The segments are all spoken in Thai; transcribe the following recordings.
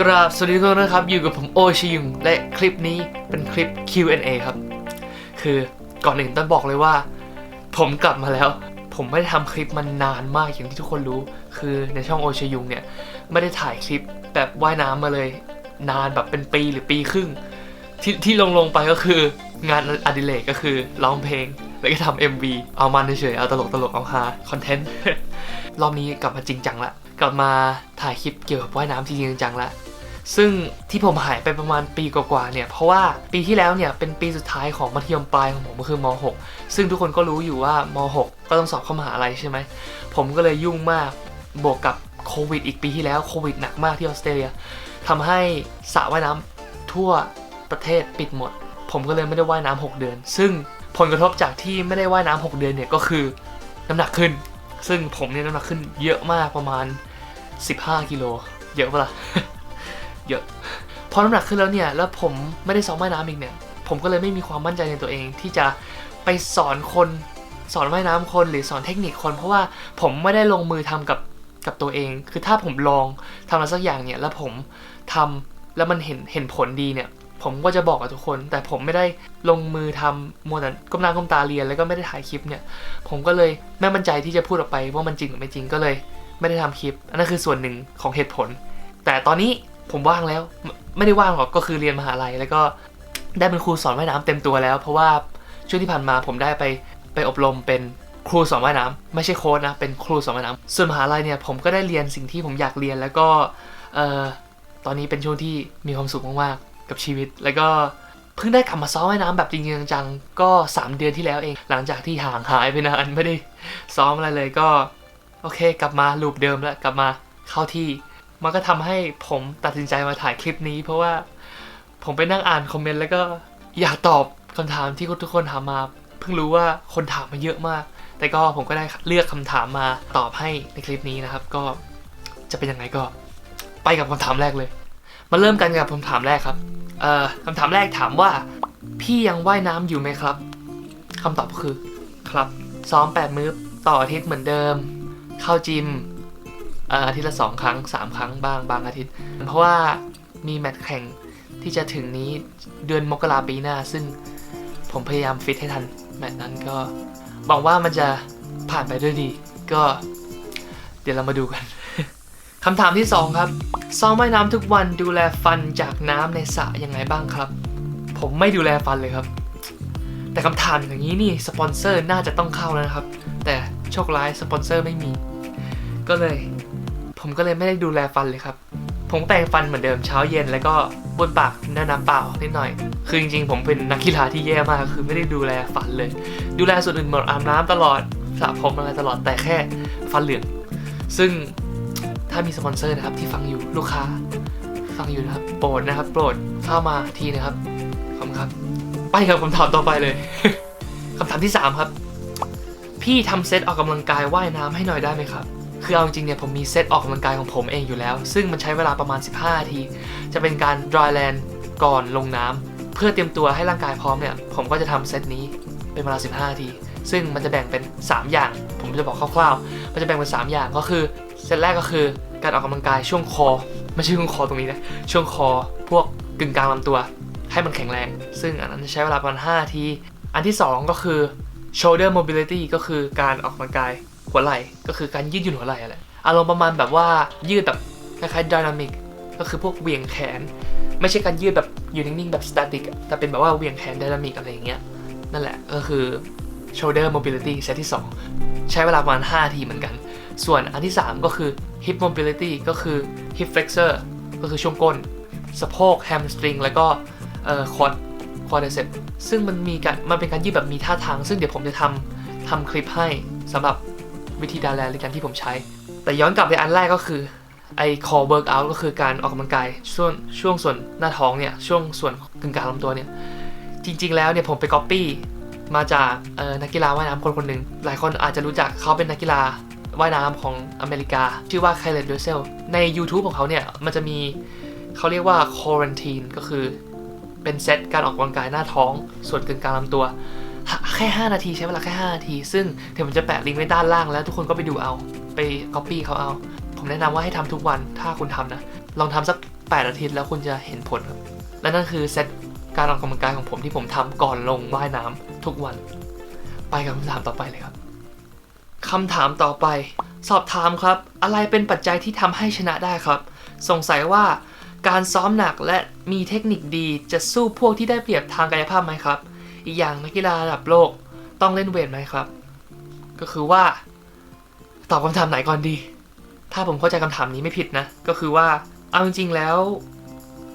กราบสวัสดีทุกคนนะครับ อยู่กับผมโอชิยุง และคลิปนี้เป็นคลิป Q&A ครับ คือก่อนอื่นต้องบอกเลยว่า ผมกลับมาแล้ว ผมไม่ได้ทำคลิปมันนานมากอย่างที่ทุกคนรู้ คือในช่องโอชิยุงเนี่ย ไม่ได้ถ่ายคลิปแบบว่ายน้ำมาเลย นานแบบเป็นปีหรือปีครึ่ง ที่ที่ลงลงไปก็คืองานอดิเรกก็คือร้องเพลง แล้วก็ทำ MV เอามันเฉยๆเอาตลกตลกๆเอาฮาคอนเทนต์รอบนี้กลับมาจริงจังละกลับมาถ่ายคลิปเกี่ยวกับว่ายน้ำจริงจังละ ซึ่งที่ผมหายไปประมาณปีกว่าๆเนี่ย เพราะว่าปีที่แล้วเนี่ยเป็นปีสุดท้ายของมัธยมปลายของผมก็คือม .6 ซึ่งทุกคนก็รู้อยู่ว่าม .6 ก็ต้องสอบเข้ามหาลัยใช่ไหม ผมก็เลยยุ่งมากบวกกับโควิดอีกปีที่แล้วโควิดหนักมากที่ออสเตรเลียทำให้สระว่ายน้ำทั่วประเทศปิดหมด ผมก็เลยไม่ได้ว่ายน้ำ6เดือน ซึ่งผลกระทบจากที่ไม่ได้ว่ายน้ำ6เดือนเนี่ยก็คือน้ำหนักขึ้น ซึ่งผมเนี่ยน้ำหนักขึ้นเยอะมากประมาณ 15กิโลเยอะปะล่ะ เยอะ พอน้ำหนักขึ้นแล้วเนี่ย แล้วผมไม่ได้ซ้อมว่ายน้ำอีกเนี่ย ผมก็เลยไม่มีความมั่นใจในตัวเองที่จะไปสอนคนสอนว่ายน้ำคนหรือสอนเทคนิคคน เพราะว่าผมไม่ได้ลงมือทำกับกับตัวเอง คือถ้าผมลองทำอะไรสักอย่างเนี่ยแล้วผมทำแล้วมันเห็นเห็นผลดีเนี่ย ผมก็จะบอกกับทุกคน แต่ผมไม่ได้ลงมือทำมัวแต่ก้มหน้าก้มตาเรียนแล้วก็ไม่ได้ถ่ายคลิปเนี่ย ผมก็เลยไม่มั่นใจที่จะพูดออกไปว่ามันจริงหรือไม่จริงก็เลย ไม่ได้ทำคลิปอันนั้นคือส่วนหนึ่งของเหตุผล แต่ตอนนี้ ผมว่างแล้ว ไม่ได้ว่างหรอกก็คือเรียนมหาลัย แล้วก็ได้เป็นครูสอนว่ายน้ำเต็มตัวแล้ว เพราะว่าช่วงที่ผ่านมาผมได้ไปไปอบรมเป็นครูสอนว่ายน้ำไม่ใช่โค้ชนะเป็นครูสอนว่ายน้ำส่วนมหาลัยเนี่ยผมก็ได้เรียนสิ่งที่ผมอยากเรียนแล้วก็เอ่อตอนนี้เป็นช่วงที่มีความสุขมากๆกับชีวิต แล้วก็เพิ่งได้กลับมาซ้อมว่ายน้ำแบบจริงๆจังๆก็ 3 เดือนที่แล้วเอง หลังจากที่ห่างหายไปนานไม่ได้ซ้อมอะไรเลยก็โอเค กลับมาลูปเดิมแล้วกลับมาเข้าที่ มันก็ทำให้ผมตัดสินใจมาถ่ายคลิปนี้ เพราะว่าผมไปนั่งอ่านคอมเมนต์แล้วก็อยากตอบคำถามที่ทุกคนถามมา เพิ่งรู้ว่าคนถามมาเยอะมาก แต่ก็ผมก็ได้เลือกคำถามมาตอบให้ในคลิปนี้นะครับ ก็จะเป็นยังไงก็ ไปกับคำถามแรกเลย มาเริ่มกันกับคำถามแรกครับเอ่อคำถามแรกถามว่า พี่ยังว่ายน้ำอยู่ไหมครับคำตอบคือ ครับ ซ้อม 8 มื้อต่ออาทิตย์เหมือนเดิม เข้าจิม อาทิตย์ละสองครั้งสามครั้งบ้างบางอาทิตย์ เพราะว่ามีแมตช์แข่งที่จะถึงนี้เดือนมกราปีหน้า ซึ่งผมพยายามฟิตให้ทันแมตช์นั้นก็หวังว่ามันจะผ่านไปด้วยดี ก็เดี๋ยวเรามาดูกันคำถามที่สองครับซ้อมว่ายน้ำทุกวันดูแลฟันจากน้ำในสระยังไงบ้างครับ ผมไม่ดูแลฟันเลยครับ แต่คำถามอย่างนี้นี่สปอนเซอร์น่าจะต้องเข้าแล้วนะครับ แต่โชคร้ายสปอนเซอร์ไม่มี ก็เลย ผมก็เลยไม่ได้ดูแลฟันเลยครับ ผมแปรงฟันเหมือนเดิมเช้าเย็นแล้วก็บนปากด้วยน้ำเปล่านิดหน่อย คือจริงๆ ผมเป็นนักกีฬาที่แย่มาก คือไม่ได้ดูแลฟันเลย ดูแลส่วนอื่นหมดอาบน้ำตลอดสระผมอะไรตลอดแต่แค่ฟันเหลือง ซึ่งถ้ามีสปอนเซอร์นะครับที่ฟังอยู่ลูกค้า ฟังอยู่นะครับ โปรดนะครับ โปรดเข้ามาทีนะครับขอบคุณครับไปกับคำถามต่อไปเลยคำถามที่ 3 ครับ พี่ทำเซตออกกำลังกายว่ายน้ำให้หน่อยได้ไหมครับ คือเอาจริงเนี่ยผมมีเซตออกกำลังกายของผมเองอยู่แล้ว ซึ่งมันใช้เวลาประมาณ 15นาที จะเป็นการ dry land ก่อนลงน้ำเพื่อเตรียมตัวให้ร่างกายพร้อมเนี่ย ผมก็จะทำเซตนี้เป็นเวลา 15นาที ซึ่งมันจะแบ่งเป็น 3 อย่าง ผมจะบอกคร่าวๆ มันจะแบ่งเป็น 3 อย่างก็คือเซตแรกก็คือการออกกำลังกายช่วงคอ ไม่ใช่ช่วงคอตรงนี้นะ ช่วงคอพวกกึ่งกลางลำตัว ให้มันแข็งแรง ซึ่งอันนั้นจะใช้เวลาประมาณ5นาที อันที่ 2 ก็คือ shoulder mobility ก็คือการออกกำลังกาย หัวไหล่ก็คือการยืดหยุ่นหัวไหล่อะไรอารมณ์ประมาณแบบว่ายืดแบบคล้ายๆ dynamic ก็คือพวกเวียงแขน ไม่ใช่การยืดแบบอยู่นิ่งๆแบบ static อะแต่เป็นแบบว่าเวียงแขน dynamic อะไรอย่างเงี้ยนั่นแหละก็คือ shoulder mobility เซตที่ 2 ใช้เวลาประมาณ5นาทีเหมือนกัน ส่วนอันที่ 3 ก็คือ hip mobility ก็คือ hip flexor ก็คือช่วงก้น สะโพก hamstring แล้วก็เอ่อ quad quadricep ซึ่งมันมีการมันเป็นการยืดแบบมีท่าทาง ซึ่งเดี๋ยวผมจะทำทำคลิปให้สำหรับ วิธีดูแลในการที่ผมใช้ แต่ย้อนกลับไปอันแรกก็คือไอ้ core workout ก็คือการออกกำลังกายช่วงช่วงส่วนหน้าท้องเนี่ยช่วงส่วนกึ่งกลางลำตัวเนี่ยจริง ๆ แล้วเนี่ยผมไป copy มาจากนักกีฬาว่ายน้ำคนคนหนึ่งหลายคนอาจจะรู้จักเขาเป็นนักกีฬาว่ายน้ำของอเมริกา ชื่อว่า k y l e n d u s e l ใน YouTube ของเขาเนี่ย มันจะมีเขาเรียกว่า quarantine ก็คือเป็นเซตการออกกำลังกายหน้าท้อง ส่วนกึ่งกลางลำตัว แค่ 5 นาทีใช้เวลาแค่ 5 นาที ซึ่งเดี๋ยวผมจะแปะลิงก์ไว้ด้านล่างแล้วทุกคนก็ไปดูเอา ไป copy เขาเอา ผมแนะนำว่าให้ทำทุกวันถ้าคุณทำนะ ลองทำสัก 8 อาทิตย์แล้วคุณจะเห็นผลครับ และนั่นคือเซตการออกกำลังกายของผมที่ผมทำก่อนลงว่ายน้ำทุกวัน ไปกับคำถามต่อไปเลยครับคำถามต่อไป สอบถามครับ อะไรเป็นปัจจัยที่ทำให้ชนะได้ครับ สงสัยว่าการซ้อมหนักและมีเทคนิคดีจะสู้พวกที่ได้เปรียบทางกายภาพไหมครับ อีกอย่างนักกีฬาระดับโลกต้องเล่นเวทไหมครับ ก็คือว่า ตอบคำถามไหนก่อนดี ถ้าผมเข้าใจคำถามนี้ไม่ผิดนะ ก็คือว่า เอาจริงๆแล้ว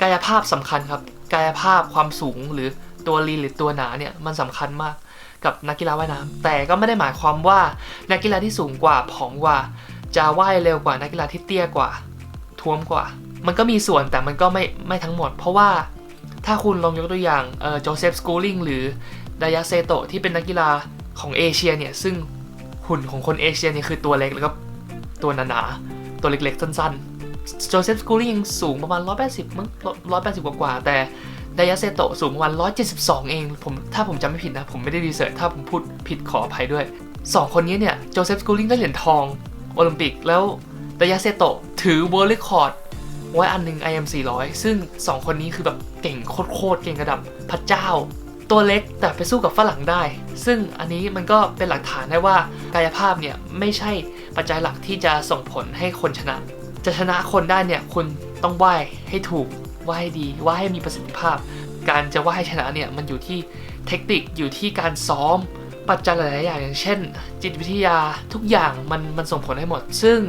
กายภาพสำคัญครับ กายภาพความสูงหรือตัวลีนหรือตัวหนาเนี่ยมันสำคัญมากกับนักกีฬาว่ายน้ำแต่ก็ไม่ได้หมายความว่านักกีฬาที่สูงกว่าผอมกว่า จะว่ายเร็วกว่านักกีฬาที่เตี้ยกว่าท้วมกว่า มันก็มีส่วนแต่มันก็ไม่ไม่ทั้งหมด เพราะว่า ถ้าคุณลองยกตัวอย่างเอ่อโจเซฟสกูลิงหรือดายาเซโตะที่เป็นนักกีฬาของเอเชียเนี่ยซึ่งหุ่นของคนเอเชียเนี่ยคือตัวเล็กแล้วก็ตัวหนาๆตัวเล็กๆ สั้นๆโจเซฟสกูลิงสูงประมาณ 180มั้ง180 กว่าๆแต่ดายาเซโตะสูงประมาณ172 เอง ผมถ้าผมจำไม่ผิดนะ ผมไม่ได้รีเสิร์ชถ้าผมพูดผิดขออภัยด้วย 2 คนนี้เนี่ย โจเซฟสกูลิงได้เหรียญทองโอลิมปิก แล้วดายาเซโตะถือเวิร์ลเรคคอร์ด ไว้อันหนึ่ง IM 400 ซึ่ง 2 คนนี้คือแบบเก่งโคตรเก่งระดับพระเจ้า ตัวเล็กแต่ไปสู้กับฝรั่งได้ ซึ่งอันนี้มันก็เป็นหลักฐานได้ว่ากายภาพเนี่ยไม่ใช่ปัจจัยหลักที่จะส่งผลให้คนชนะ จะชนะคนได้เนี่ยคุณต้องว่ายให้ถูกว่ายให้ดีว่ายให้มีประสิทธิภาพ การจะว่ายให้ชนะเนี่ยมันอยู่ที่เทคนิคอยู่ที่การซ้อมปัจจัยหลายๆอย่างอย่างเช่น จิตวิทยาทุกอย่างมันมันส่งผลให้หมด ซึ่ง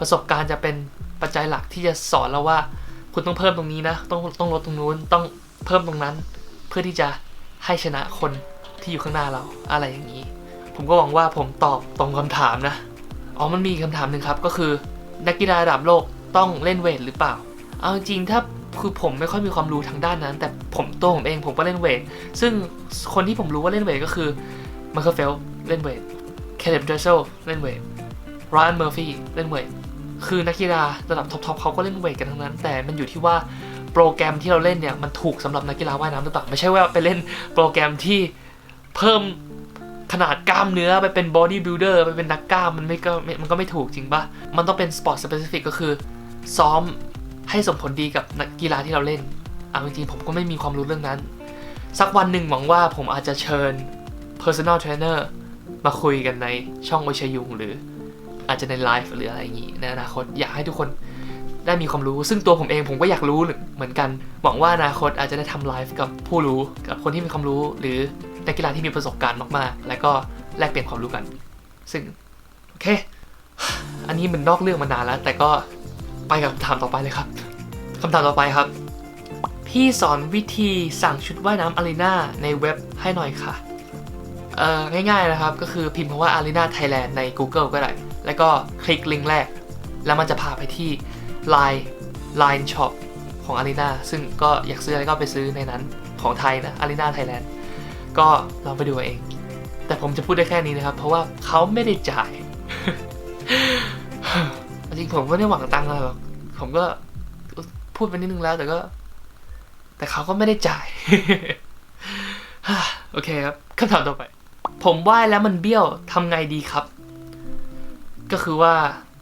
ประสบการณ์จะเป็น ปัจจัยหลักที่จะสอนเราว่า คุณต้องเพิ่มตรงนี้นะ ต้องต้องลดตรงนู้นต้องเพิ่มตรงนั้น เพื่อที่จะให้ชนะคนที่อยู่ข้างหน้าเราอะไรอย่างนี้ ผมก็หวังว่าผมตอบตรงคำถามนะอ๋อมันมีอีกคำถามหนึ่งครับก็คือ นักกีฬาระดับโลกต้องเล่นเวทหรือเปล่า เอาจริงถ้าคือผมไม่ค่อยมีความรู้ทางด้านนั้น แต่ผมตัวผมเองผมก็เล่นเวท ซึ่งคนที่ผมรู้ว่าเล่นเวทก็คือมาร์คเฟลเล่นเวท เคเลบเดรเซลเล่นเวทรอันเมอร์ฟี่เล่นเวท คือนักกีฬาระดับท็อปๆเขาก็เล่นเวทกันทั้งนั้น แต่มันอยู่ที่ว่าโปรแกรมที่เราเล่นเนี่ยมันถูกสำหรับนักกีฬาว่ายน้ำหรือเปล่าไม่ใช่ว่าไปเล่นโปรแกรมที่เพิ่มขนาดกล้ามเนื้อไปเป็นบอดี้บิ l เดอร์ไปเป็นนักกล้ามมันไม่ก็มันก็ไม่ถูกจริงปะมันต้องเป็นสปอร์ตสเปซิฟิกก็คือ ซ้อมให้ส่งผลดีกับนักกีฬาที่เราเล่นเอาจริงๆผมก็ไม่มีความรู้เรื่องนั้น สักวันหนึ่งหวังว่าผมอาจจะเชิญ personal trainer มาคุยกันในช่องโอชยุงหรือ อาจจะในไลฟ์หรืออะไรอย่างนี้ในอนาคตอยากให้ทุกคนได้มีความรู้ ซึ่งตัวผมเองผมก็อยากรู้เหมือนกันหวังว่าอนาคตอาจจะได้ทำไลฟ์กับผู้รู้กับคนที่มีความรู้ หรือนักกีฬาที่มีประสบการณ์มากๆ แล้วก็แลกเปลี่ยนความรู้กัน ซึ่งโอเค อันนี้มันนอกเรื่องมานานแล้ว แต่ก็ไปกับคำถามต่อไปเลยครับคำถามต่อไปครับ พี่สอนวิธีสั่งชุดว่ายน้ำอารีนาในเว็บให้หน่อยค่ะเอ่อง่ายๆนะครับ ก็คือพิมพ์คำว่า Arena Thailand ใน Google ก็ได้ แล้วก็คลิกลิงก์แรก แล้วมันจะพาไปที่ Line Line Shop ของ Arena ซึ่งก็อยากซื้ออะไรก็ไปซื้อในนั้นของไทยนะ Arena Thailand ก็ลองไปดูเอาเอง แต่ผมจะพูดได้แค่นี้นะครับ เพราะว่าเขาไม่ได้จ่ายจริงผมก็ไม่ได้หวังตังค์อะไรหรอกผมก็พูดไปนิดนึงแล้ว แต่ก็ แต่เขาก็ไม่ได้จ่าย โอเคครับคำถามต่อไป ผมว่ายแล้วมันเบี้ยวทำไงดีครับ ก็คือว่า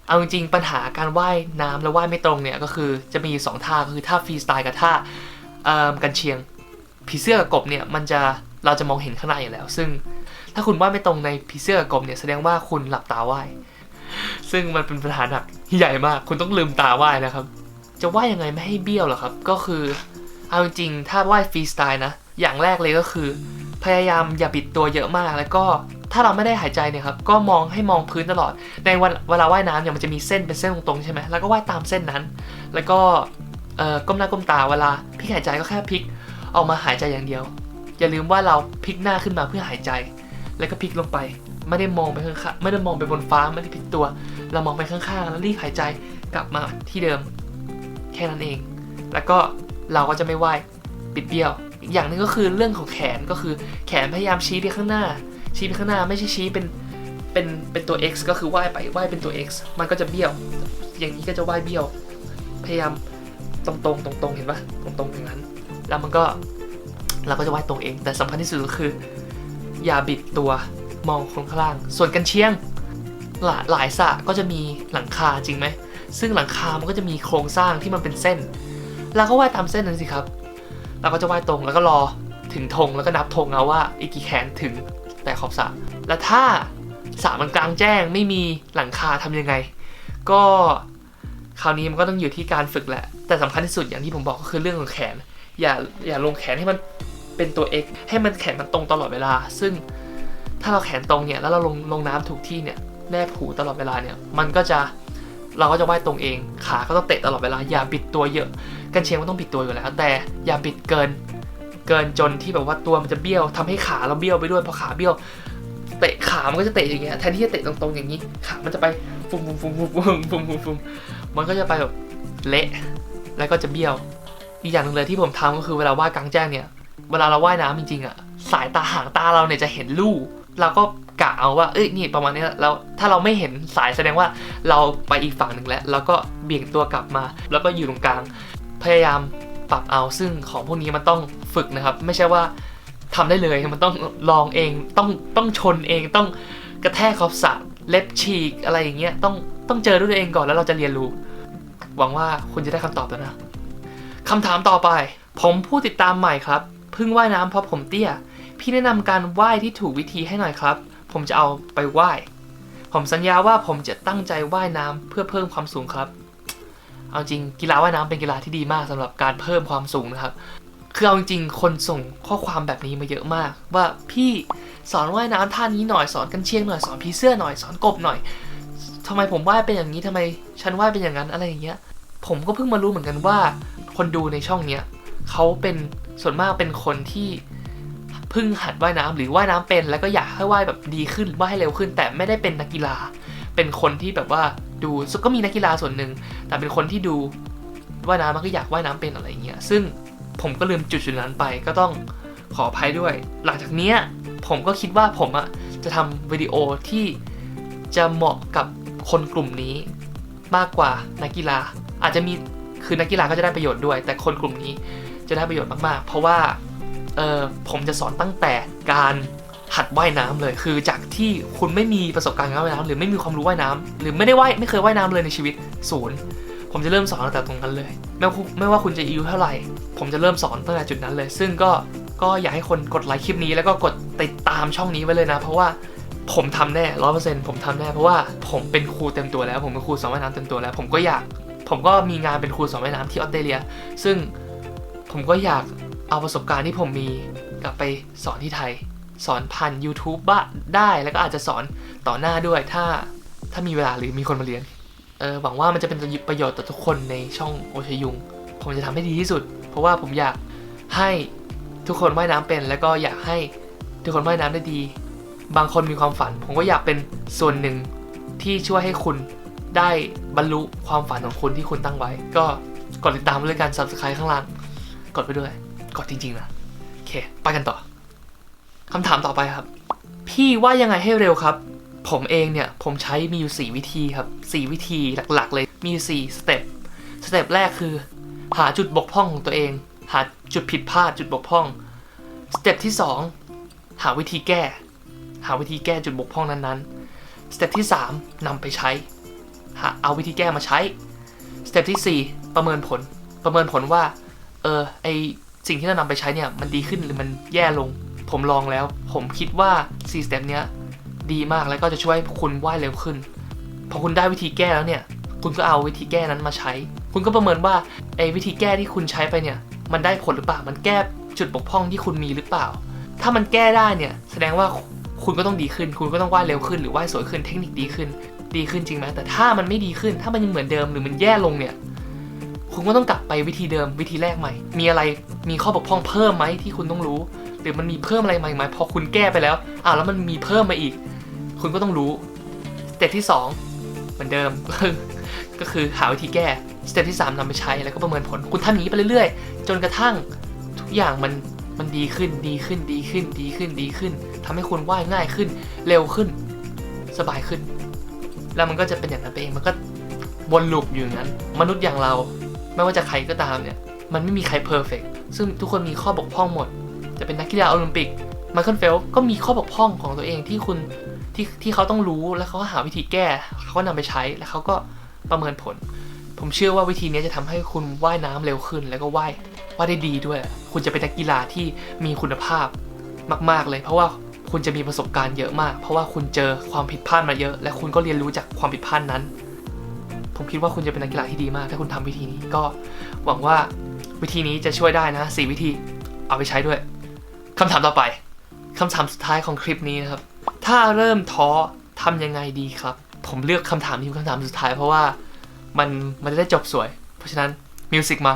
เอาจริงๆปัญหาการว่ายน้ำแล้วว่ายไม่ตรงเนี่ยก็คือจะมีสองท่าก็คือท่าฟรีสไตล์กับท่ากันเชียง ผีเสื้อกับกบเนี่ยมันจะเราจะมองเห็นข้างในอยู่แล้ว ซึ่งถ้าคุณว่ายไม่ตรงในผีเสื้อกับกบเนี่ยแสดงว่าคุณหลับตาว่ายซึ่งมันเป็นปัญหาหนักใหญ่มาก คุณต้องลืมตาว่ายนะครับ จะว่ายยังไงไม่ให้เบี้ยวหรอครับ ก็คือเอาจริงๆถ้าว่ายฟรีสไตล์นะอย่างแรกเลยก็คือ พยายามอย่าบิดตัวเยอะมากแล้วก็ ถ้าเราไม่ได้หายใจเนี่ยครับก็มองให้มองพื้นตลอดในวันเวลาว่ายน้ำเนี่ยมันจะมีเส้นเป็นเส้นตรงๆใช่ไหมแล้วก็ว่ายตามเส้นนั้น แล้วก็ก้มหน้าก้มตาเวลาพลิกหายใจก็แค่พลิกออกมาหายใจอย่างเดียว อย่าลืมว่าเราพลิกหน้าขึ้นมาเพื่อหายใจ แล้วก็พลิกลงไป ไม่ได้มองไปข้างๆไม่ได้มองไปบนฟ้าไม่ได้พลิกตัว เรามองไปข้างๆแล้วรีบหายใจกลับมาที่เดิม แค่นั้นเอง แล้วก็เราก็จะไม่ว่ายปิดเบี้ยวอีกอย่างหนึงก็คือเรื่องของแขนก็คือแขนพยายามชี้ไปข้างหน้า ชี้ไปข้างหน้าไม่ใช่ชี้เป็นเป็นเป็นตัว x ก็คือว่ายไปว่ายเป็นตัว x มันก็จะเบี้ยว อย่างนี้ก็จะว่ายเบี้ยว พยายามตรงตรงตรงตรงเห็นปะตรงตรงอย่างนั้น แล้วมันก็เราก็จะว่ายตรงเอง แต่สำคัญที่สุดก็คือ อย่าบิดตัวมองคนข้างล่าง ส่วนกันเชียงหลายหลายสะก็จะมีหลังคาจริงไหม ซึ่งหลังคามันก็จะมีโครงสร้างที่มันเป็นเส้น เราก็ว่ายตามเส้นนั้นสิครับ เราก็จะว่ายตรงแล้วก็รอถึงธงแล้วก็นับธงเอาว่าอีกกี่แขนถึง แต่ขอบสระแล้วถ้าสระมันกลางแจ้งไม่มีหลังคาทำยังไง ก็คราวนี้มันก็ต้องอยู่ที่การฝึกแหละ แต่สำคัญที่สุดอย่างที่ผมบอกก็คือเรื่องของแขน อย่าอย่าลงแขนให้มันเป็นตัว X ให้มันแขนมันตรงตลอดเวลา ซึ่งถ้าเราแขนตรงเนี่ยแล้วเราลงลงน้ำถูกที่เนี่ยแนบหูตลอดเวลาเนี่ยมันก็จะเราก็จะว่ายตรงเอง ขาก็ต้องเตะตลอดเวลา อย่าบิดตัวเยอะ กันเชียงมันต้องบิดตัวอยู่แล้ว แต่อย่าบิดเกิน เกินจนที่แบบว่าตัวมันจะเบี้ยวทำให้ขาเราเบี้ยวไปด้วยพอขาเบี้ยวเตะขามันก็จะเตะอย่างเงี้ยแทนที่จะเตะตรงๆอย่างนี้ ขามันจะไปฟุ้งฟุ้งฟุ้งฟุ้งฟุ้งฟุ้งฟุ้งมันก็จะไปแบบเละแล้วก็จะเบี้ยวอีกอย่างหนึ่งเลยที่ผมทำก็คือเวลาว่ายกลางแจ้งเนี่ยเวลาเราว่ายน้ำจริงๆอะสายตาห่างตาเราเนี่ยจะเห็นลู่เราก็กะเอาว่าเอ้ยนี่ประมาณนี้แล้วถ้าเราไม่เห็นสายแสดงว่าเราไปอีกฝั่งหนึ่งแล้วเราก็เบี่ยงตัวกลับมา แล้วก็อยู่ตรงกลาง พยายาม ปรับเอาซึ่งของพวกนี้มันต้องฝึกนะครับ ไม่ใช่ว่าทำได้เลยมันต้องลองเองต้องต้องชนเองต้องกระแทกขอบสระเล็บฉีกอะไรอย่างเงี้ยต้องต้องเจอด้วยตัวเองก่อนแล้วเราจะเรียนรู้ หวังว่าคุณจะได้คำตอบแล้วนะคำถามต่อไป ผมผู้ติดตามใหม่ครับเพิ่งว่ายน้ำเพราะผมเตี้ย พี่แนะนำการว่ายที่ถูกวิธีให้หน่อยครับ ผมจะเอาไปว่าย ผมสัญญาว่าผมจะตั้งใจว่ายน้ำเพื่อเพิ่มความสูงครับ เอาจริงกีฬาว่ายน้ำเป็นกีฬาที่ดีมากสำหรับการเพิ่มความสูงนะครับ คือเอาจริงคนส่งข้อความแบบนี้มาเยอะมาก ว่าพี่สอนว่ายน้ำท่านี้หน่อยสอนกันเชียงหน่อยสอนผีเสื้อหน่อยสอนกบหน่อยทำไมผมว่ายเป็นอย่างนี้ทำไมฉันว่ายเป็นอย่างนั้นอะไรอย่างเงี้ย ผมก็เพิ่งมารู้เหมือนกันว่า คนดูในช่องเนี้ยเขาเป็นส่วนมากเป็นคนที่เพิ่งหัดว่ายน้ำหรือว่ายน้ำเป็น แล้วก็อยากให้ว่ายแบบดีขึ้นว่ายให้เร็วขึ้น แต่ไม่ได้เป็นนักกีฬา เป็นคนที่แบบว่า ดูก็มีนักกีฬาส่วนหนึ่ง แต่เป็นคนที่ดูว่ายน้ำมันก็อยากว่ายน้ำเป็นอะไรเงี้ย ซึ่งผมก็ลืมจุดจุดนั้นไปก็ต้องขออภัยด้วย หลังจากเนี้ยผมก็คิดว่าผมอะจะทำวิดีโอที่จะเหมาะกับคนกลุ่มนี้มากกว่านักกีฬา อาจจะมีคือนักกีฬาก็จะได้ประโยชน์ด้วย แต่คนกลุ่มนี้จะได้ประโยชน์มากๆ เพราะว่าเออผมจะสอนตั้งแต่การ หัดว่ายน้ำเลย คือจากที่คุณไม่มีประสบการณ์การว่ายน้ำหรือไม่มีความรู้ว่ายน้ำหรือไม่ได้ว่ายไม่เคยว่ายน้ำเลยในชีวิตศูนย์ผมจะเริ่มสอนตั้งแต่ตรงนั้นเลยไม่ว่าไม่ว่าคุณจะอายุเท่าไหร่ ผมจะเริ่มสอนตั้งแต่จุดนั้นเลย ซึ่งก็ก็อยากให้คนกดไลค์คลิปนี้แล้วก็กดติดตามช่องนี้ไว้เลยนะ เพราะว่าผมทำแน่ร้อยเปอร์เซ็นต์ผมทำแน่เพราะว่าผมเป็นครูเต็มตัวแล้ว ผมเป็นครูสอนว่ายน้ำเต็มตัวแล้ว ผมก็อยาก ผมก็มีงานเป็นครูสอนว่ายน้ำที่ออสเตรเลีย ซึ่งผมก็อยากเอาประสบการณ์ที่ผมมีกลับไปสอนที่ไทย สอนผ่าน YouTube บ้าได้แล้วก็อาจจะสอนต่อหน้าด้วยถ้าถ้ามีเวลาหรือมีคนมาเรียนเออหวังว่ามันจะเป็นประโยชน์ต่อทุกคนในช่องโอชยุง ผมจะทำให้ดีที่สุด เพราะว่าผมอยากให้ทุกคนว่ายน้ำเป็น แล้วก็อยากให้ทุกคนว่ายน้ำได้ดี บางคนมีความฝัน ผมก็อยากเป็นส่วนหนึ่งที่ช่วยให้คุณได้บรรลุความฝันของคุณที่คุณตั้งไว้ ก็กดติดตามไว้เลยการ subscribe ข้างล่าง กดไปด้วย กดจริงๆนะ โอเค ไปกันต่อ คำถามต่อไปครับ พี่ว่ายังไงให้เร็วครับ ผมเองเนี่ย ผมใช้มีอยู่ 4 วิธีครับ 4 วิธีหลักๆ เลยมีอยู่4สเต็ปสเต็ปแรกคือ หาจุดบกพร่องของตัวเอง หาจุดผิดพลาดจุดบกพร่องสเต็ปที่ 2 หาวิธีแก้ หาวิธีแก้จุดบกพร่องนั้นๆสเต็ปที่ 3นำไปใช้หาเอาวิธีแก้มาใช้สเต็ปที่ 4 ประเมินผล ประเมินผลว่า เออไอสิ่งที่เรานำไปใช้เนี่ย มันดีขึ้นหรือมันแย่ลง ผมลองแล้ว ผมคิดว่า4สเต็ปเนี้ยดีมากแล้วก็จะช่วยคุณว่ายเร็วขึ้น พอคุณได้วิธีแก้แล้วเนี่ย คุณก็เอาวิธีแก้นั้นมาใช้ คุณก็ประเมินว่าไอ้วิธีแก้ที่คุณใช้ไปเนี่ย มันได้ผลหรือเปล่า มันแก้จุดบกพร่องที่คุณมีหรือเปล่า ถ้ามันแก้ได้เนี่ย แสดงว่าคุณก็ต้องดีขึ้น คุณก็ต้องว่ายเร็วขึ้น หรือว่ายสวยขึ้น เทคนิคดีขึ้น ดีขึ้นจริงไหมแต่ถ้ามันไม่ดีขึ้น ถ้ามันยังเหมือนเดิมหรือมันแย่ลงเนี่ย คุณก็ต้องกลับไปวิธีเดิม วิธีแรกใหม่ มีอะไร มีข้อบกพร่องเพิ่มไหมที่คุณต้องรู้ หรือมันมีเพิ่มอะไรใหม่ไหมพอคุณแก้ไปแล้วอ้าวแล้วมันมีเพิ่มมาอีก คุณก็ต้องรู้สเต็ปที่2เหมือนเดิม ก็คือหาวิธีแก้สเต็ปที่ 3นำไปใช้แล้วก็ประเมินผล คุณทำอย่างนี้ไปเรื่อยๆ จนกระทั่งทุกอย่างมันมันดีขึ้นดีขึ้นดีขึ้นดีขึ้นดีขึ้นทำให้คุณว่ายง่ายขึ้น เร็วขึ้น สบายขึ้น แล้วมันก็จะเป็นอย่างนั้นไปเองมันก็วนลูปอยู่อย่างนั้น มนุษย์อย่างเรา ไม่ว่าจะใครก็ตามเนี่ย มันไม่มีใครเพอร์เฟกซึ่งทุกคนมีข้อบกพร่องหมด จะเป็นนักกีฬาโอลิมปิกไมเคิลเฟลก็มีข้อบกพร่องของตัวเองที่คุณที่ที่เขาต้องรู้แล้วเขาก็หาวิธีแก้เขาก็นำไปใช้แล้วเขาก็ประเมินผล ผมเชื่อว่าวิธีนี้จะทำให้คุณว่ายน้ำเร็วขึ้น แล้วก็ว่ายว่ายได้ดีด้วย คุณจะเป็นนักกีฬาที่มีคุณภาพมาก ๆเลย เพราะว่าคุณจะมีประสบการณ์เยอะมาก เพราะว่าคุณเจอความผิดพลาดมาเยอะ และคุณก็เรียนรู้จากความผิดพลาดนั้น ผมคิดว่าคุณจะเป็นนักกีฬาที่ดีมาก ถ้าคุณทำวิธีนี้ก็หวังว่าวิธีนี้จะช่วยได้นะสี่วิธีเอาไปใช้ด้วย คำถามต่อไปคำถามสุดท้ายของคลิปนี้นะครับ ถ้าเริ่มท้อทำยังไงดีครับ ผมเลือกคำถามนี้เป็นคำถามสุดท้ายเพราะว่ามันมันจะได้จบสวย เพราะฉะนั้นมิวสิกมา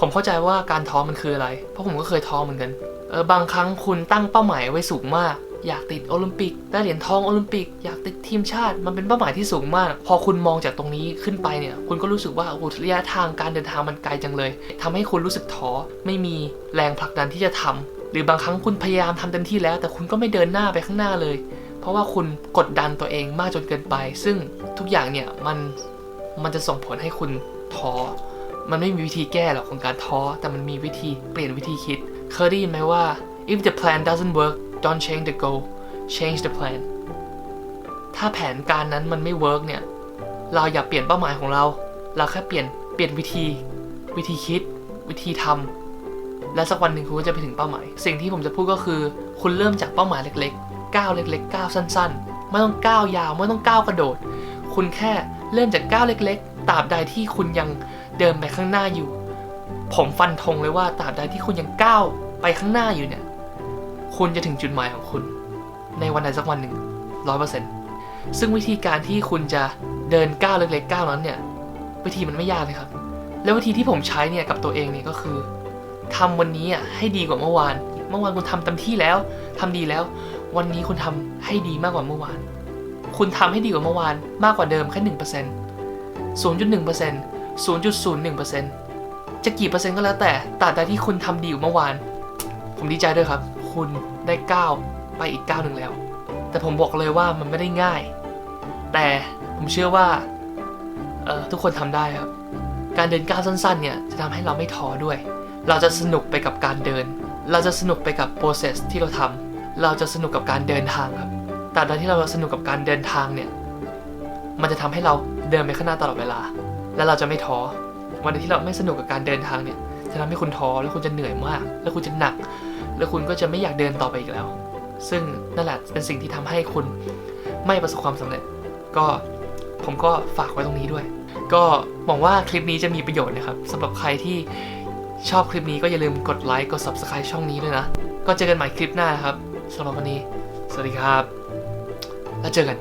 ผมเข้าใจว่าการท้อมันคืออะไร เพราะผมก็เคยท้อเหมือนกันเออบางครั้งคุณตั้งเป้าหมายไว้สูงมาก อยากติดโอลิมปิก ได้เหรียญทองโอลิมปิก อยากติดทีมชาติ มันเป็นเป้าหมายที่สูงมาก พอคุณมองจากตรงนี้ขึ้นไปเนี่ย คุณก็รู้สึกว่าโอ้ระยะทางการเดินทางมันไกลจังเลยทำให้คุณรู้สึกท้อ ไม่มีแรงผลักดันที่จะทำ หรือบางครั้งคุณพยายามทำเต็มที่แล้ว แต่คุณก็ไม่เดินหน้าไปข้างหน้าเลย เพราะว่าคุณกดดันตัวเองมากจนเกินไป ซึ่งทุกอย่างเนี่ยมันมันจะส่งผลให้คุณท้อมันไม่มีวิธีแก้หรอกของการท้อ แต่มันมีวิธีเปลี่ยนวิธีคิด เคยได้ยินไหมว่า if the plan doesn't work don't change the goal change the plan ถ้าแผนการนั้นมันไม่เวิร์กเนี่ย เราอย่าเปลี่ยนเป้าหมายของเรา เราแค่เปลี่ยนเปลี่ยนวิธี วิธีคิด วิธีทำ และสักวันหนึ่งคุณก็จะไปถึงเป้าหมาย สิ่งที่ผมจะพูดก็คือ คุณเริ่มจากเป้าหมายเล็กๆก้าวเล็กๆก้าวสั้น ๆ ไม่ต้องก้าวยาว ไม่ต้องก้าวกระโดด คุณแค่เริ่มจากก้าวเล็ก ๆตราบใดที่คุณยังเดินไปข้างหน้าอยู่ ผมฟันธงเลยว่าตราบใดที่คุณยังก้าวไปข้างหน้าอยู่เนี่ย คุณจะถึงจุดหมายของคุณ ในวันใดสักวันหนึ่งร้อยเปอร์เซ็นต์ซึ่งวิธีการที่คุณจะเดินก้าวเล็กๆก้าวนั้นเนี่ย วิธีมันไม่ยากเลยครับ แล้ววิธีที่ผมใช้เนี่ยกับตัวเองเนี่ยก็คือ ทำวันนี้อะให้ดีกว่าเมื่อวาน เมื่อวานคุณทำเต็มที่แล้วทำดีแล้ว วันนี้คุณทำให้ดีมากกว่าเมื่อวาน คุณทำให้ดีกว่าเมื่อวาน มากกว่าเดิมแค่หนึ่งเปอร์เซ็นต์ศูนย์จุดหนึ่งเปอร์เซ็นต์ศูนย์จุดศูนย์หนึ่งเปอร์เซ็นต์จะกี่เปอร์เซ็นต์ก็แล้วแต่ตราบใดที่คุณทำดีกว่าเมื่อวาน ผมดีใจด้วยครับ คุณได้ก้าวไปอีกก้าวหนึ่งแล้ว แต่ผมบอกเลยว่ามันไม่ได้ง่าย แต่ผมเชื่อว่าเออทุกคนทำได้ครับ การเดินก้าวสั้นๆเนี่ยจะทำให้เราไม่ท้อด้วย เราจะสนุกไปกับการเดิน เราจะสนุกไปกับ process ที่เราทำเราจะสนุกกับการเดินทางครับแตราบใดที่เราสนุกกับการเดินทางเนี่ย มันจะทำให้เราเดินไปข้างหน้าตลอดเวลา และเราจะไม่ท้อ วันที่เราไม่สนุกกับการเดินทางเนี่ย จะทำให้คุณท้อ แล้วคุณจะเหนื่อยมาก แล้วคุณจะหนัก แล้วคุณก็จะไม่อยากเดินต่อไปอีกแล้ว ซึ่งนั่นแหละเป็นสิ่งที่ทำให้คุณไม่ประสบความสำเร็จ ก็ผมก็ฝากไว้ตรงนี้ด้วย ก็หวังว่าคลิปนี้จะมีประโยชน์นะครับสำหรับใครที่ ชอบคลิปนี้ก็อย่าลืมกดไลค์กด subscribe ช่องนี้ด้วยนะ ก็เจอกันใหม่คลิปหน้านะครับสำหรับวันนี้ สวัสดีครับ แล้วเจอกัน